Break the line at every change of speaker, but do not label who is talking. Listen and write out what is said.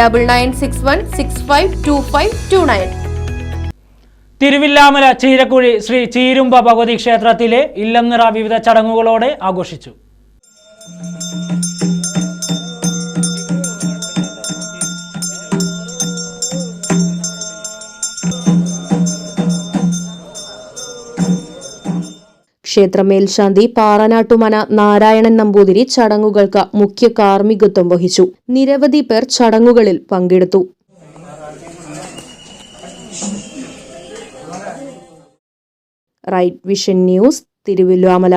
double nine six one six five two five two nine
Thiruvilwamala Cheerakuzhi Sree Cheerumba Bhagavathi ക്ഷേത്രത്തിലെ ഇല്ലംനിറ വിവിധ ചടങ്ങുകളോടെ ആഘോഷിച്ചു.
ക്ഷേത്രമേൽശാന്തി പാറനാട്ടുമന നാരായണൻ നമ്പൂതിരി ചടങ്ങുകൾക്ക് മുഖ്യ കാർമ്മികത്വം വഹിച്ചു. നിരവധി പേർ ചടങ്ങുകളിൽ പങ്കെടുത്തു. Right vision news Thiruvilwamala